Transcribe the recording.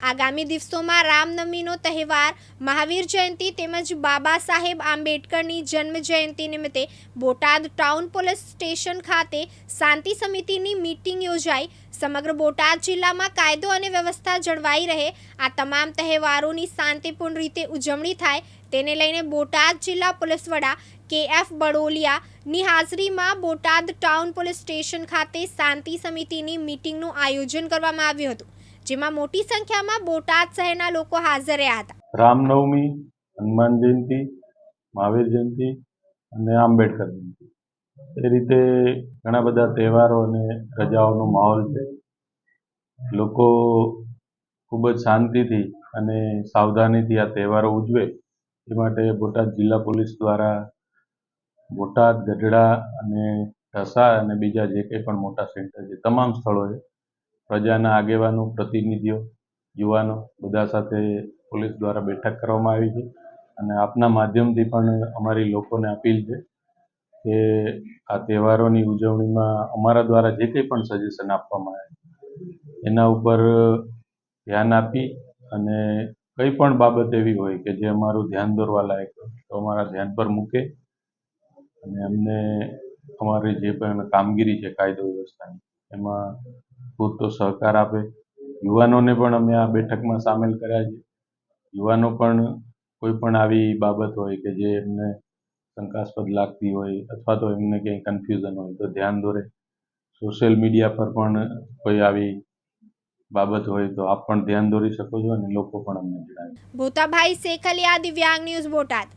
આગામી દિવસોમાં રામનવમીનો તહેવાર, મહાવીર જયંતિ તેમજ બાબા સાહેબ આંબેડકરની જન્મ જયંતિ નિમિત્તે બોટાદ ટાઉન પોલીસ સ્ટેશન ખાતે શાંતિ સમિતિની મીટિંગ યોજાઈ. સમગ્ર બોટાદ જિલ્લામાં કાયદો અને વ્યવસ્થા જળવાઈ રહે. આ તમામ તહેવારોની શાંતિપૂર્ણ રીતે ઉજવણી થાય. તેને લઈને બોટાદ જિલ્લા પોલીસ વડા કે એફ બડોલિયાની હાજરીમાં બોટાદ ટાઉન પોલીસ સ્ટેશન ખાતે શાંતિ સમિતિની મીટિંગનું આયોજન કરવામાં આવ્યું હતું. જેમાં મોટી સંખ્યામાં બોટાદ શહેરના લોકો હાજર રહ્યા હતા. રામનવમી, હનુમાન જયંતિ, મહાવીર જયંતિ અને આંબેડકર જયંતિ. એ રીતે ઘણા બધા તહેવારો અને રજાઓનો માહોલ છે. લોકો ખૂબ જ શાંતિથી અને સાવધાનીથી આ તહેવારો ઉજવે. એ માટે બોટાદ જિલ્લા પોલીસ દ્વારા બોટાદ ગઢડા અને ઢસા અને બીજા જે કંઈ પણ મોટા સેન્ટર છે, તમામ સ્થળોએ પ્રજાના આગેવાનો, પ્રતિનિધિઓ, યુવાનો બધા સાથે પોલીસ દ્વારા બેઠક કરવામાં આવી છે અને આપના માધ્યમથી પણ અમારી લોકોને અપીલ છે કે આ તહેવારોની ઉજવણીમાં અમારા દ્વારા જે કંઈ પણ સજેશન આપવામાં આવે, એના ઉપર ધ્યાન આપી અને કંઈ પણ બાબત એવી હોય કે જે અમારું ધ્યાન દોરવા લાયક હોય, તો અમારા ધ્યાન પર મૂકે અને અમને અમારી જે પણ કામગીરી છે કાયદો વ્યવસ્થાની, એમાં પૂરતો સહકાર આપે. યુવાનોને પણ અમે આ બેઠકમાં સામેલ કર્યા છે. યુવાનો પણ કોઈ પણ આવી બાબત હોય કે જે એમને શંકાસ્પદ લાગતી હોય અથવા તો એમને ક્યાંય કન્ફ્યુઝન હોય તો ધ્યાન દોરે. સોશિયલ મીડિયા પર પણ કોઈ આવી બાબત હોય તો આપ પણ ધ્યાન દોરી શકો છો અને લોકો પણ અમને જણાવે. ભૂતાભાઈ શેખલિયા દિવ્યાંગ ન્યૂઝ બોટાદ.